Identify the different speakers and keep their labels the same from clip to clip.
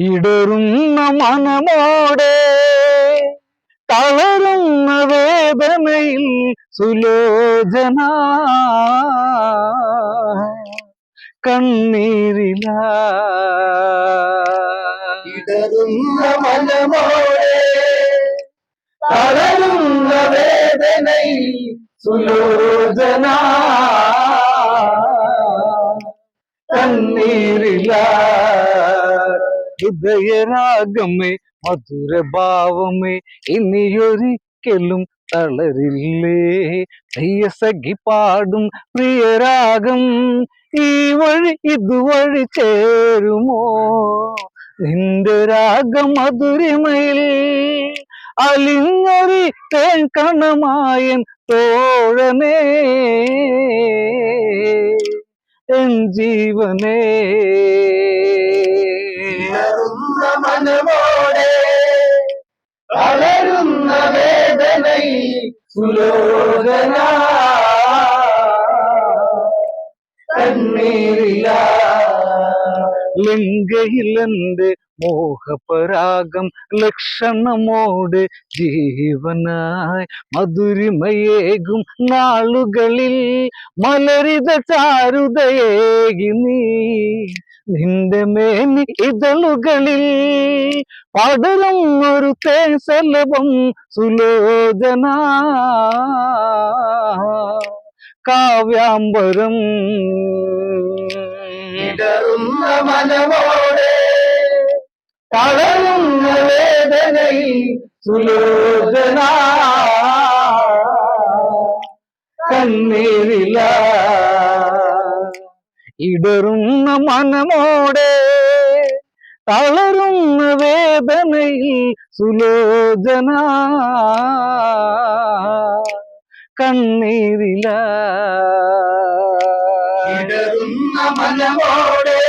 Speaker 1: ഇടറുന്ന മനമോടെ തളരുന്ന വേദനയിൽ സുലോചന. കണ്ണീരില.
Speaker 2: ഇടറുന്ന മനമോടെ തളരുന്ന വേദനയിൽ സുലോചന.
Speaker 1: കണ്ണീരില. ഹൃദയരാഗമേ മധുരഭാവമേ ഇനിയൊരിക്കലും തളരില്ലേ? പ്രിയസഖി പാടും പ്രിയരാഗം ഈ വഴി ഇതുവഴി ചേരുമോ? നിന്റെ രാഗം മധുരിമയിൽ അലിഞ്ഞൊരി തേൻ കണമായൻ തോഴനേ. എൻ ജീവനേ.
Speaker 2: മനമോടെ അലരുന്ന വേദനയിൽ സുലോചന. കണ്ണീരില
Speaker 1: ലങ്കയിലെന്റെ മോഹപരാഗം ലക്ഷണമോട് ജീവനായി മധുരിമയേകും നാളുകളിൽ മലരിത ചാരുതയേകി നീ. നിന്റെ മേനി ഇതളുകളിൽ പടരും ഒരു തേസലഭം സുലോചന. കാവ്യാംബരം
Speaker 2: ഇടറുന്ന മനമോടെ തളരുന്ന വേദനയിൽ സുലോചന.
Speaker 1: കണ്ണീരില. ഇടറുന്ന മനമോടെ തളരുന്ന വേദനയിൽ സുലോചന. കണ്ണീരില.
Speaker 2: ഇടറുന്ന മനമോടെ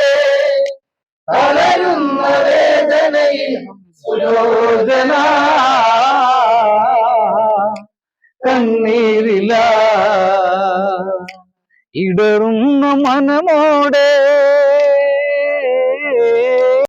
Speaker 2: തളരുന്ന വേദനയിൽ സുലോചന
Speaker 1: കണ്ണീരില ഇടറുന്ന മനമോടെ